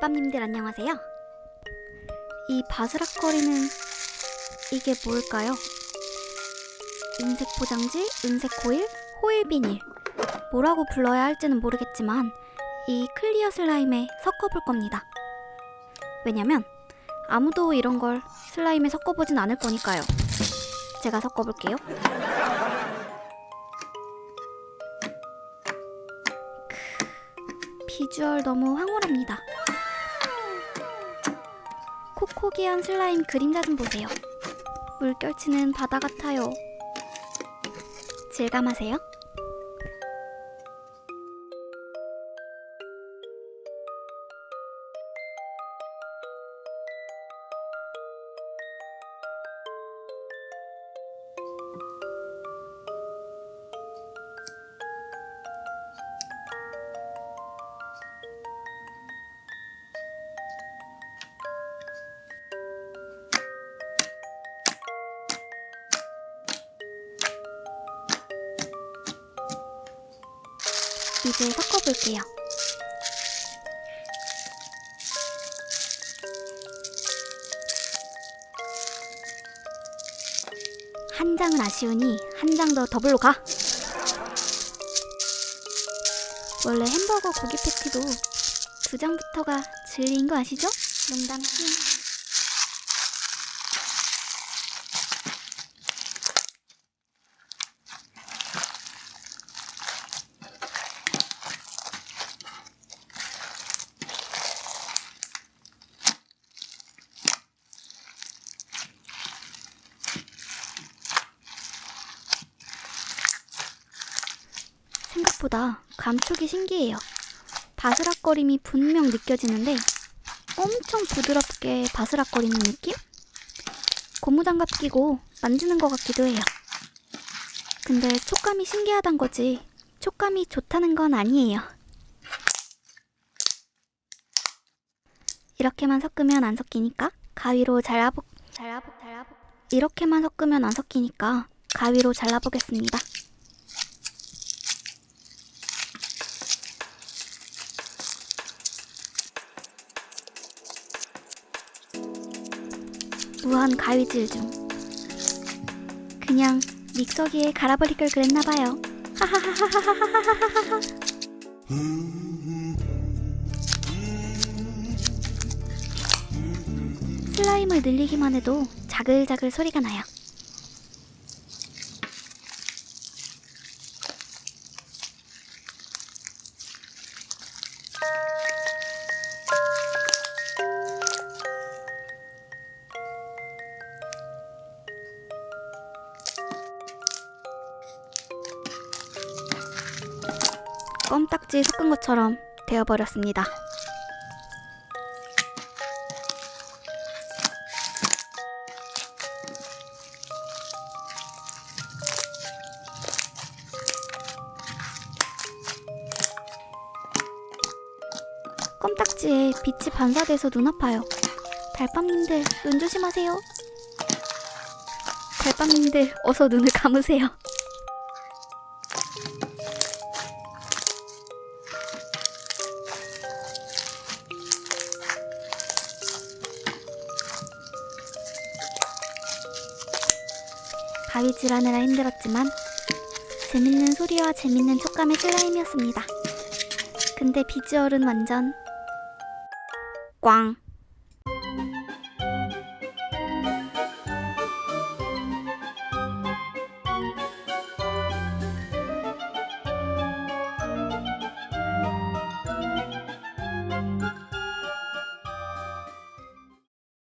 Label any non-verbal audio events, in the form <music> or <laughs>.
달밤님들 안녕하세요. 이 바스락거리는 이게 뭘까요? 은색 포장지, 은색 코일, 호일 비닐. 뭐라고 불러야 할지는 모르겠지만 이 클리어 슬라임에 섞어볼 겁니다. 왜냐면 아무도 이런 걸 슬라임에 섞어보진 않을 거니까요. 제가 섞어볼게요. 크, 비주얼 너무 황홀합니다. 코코기한 슬라임 그림자 좀 보세요. 물결치는 바다 같아요. 질감하세요. 이제 섞어볼게요. 한 장은 아쉬우니 한 장 더 더블로 가. 원래 햄버거 고기 패티도 두 장부터가 진리인 거 아시죠? 농담. 생각보다 감촉이 신기해요. 바스락거림이 분명 느껴지는데 엄청 부드럽게 바스락거리는 느낌? 고무장갑 끼고 만지는 것 같기도 해요. 근데 촉감이 신기하단 거지 촉감이 좋다는 건 아니에요. 이렇게만 섞으면 안 섞이니까 가위로 잘라보 잘라보 잘라보 이렇게만 섞으면 안 섞이니까 가위로 잘라보겠습니다. 무한 가위질 중. 그냥 믹서기에 갈아버릴 걸 그랬나 봐요. 하하하하하하하하하. <laughs> 슬라임을 늘리기만 해도 자글자글 소리가 나요. 껌딱지 섞은 것처럼 되어버렸습니다. 껌딱지에 빛이 반사돼서 눈 아파요. 달밤님들 눈 조심하세요. 달밤님들 어서 눈을 감으세요. 가위질 하느라 힘들었지만 재밌는 소리와 재밌는 촉감의 슬라임이었습니다. 근데 비주얼은 완전 꽝.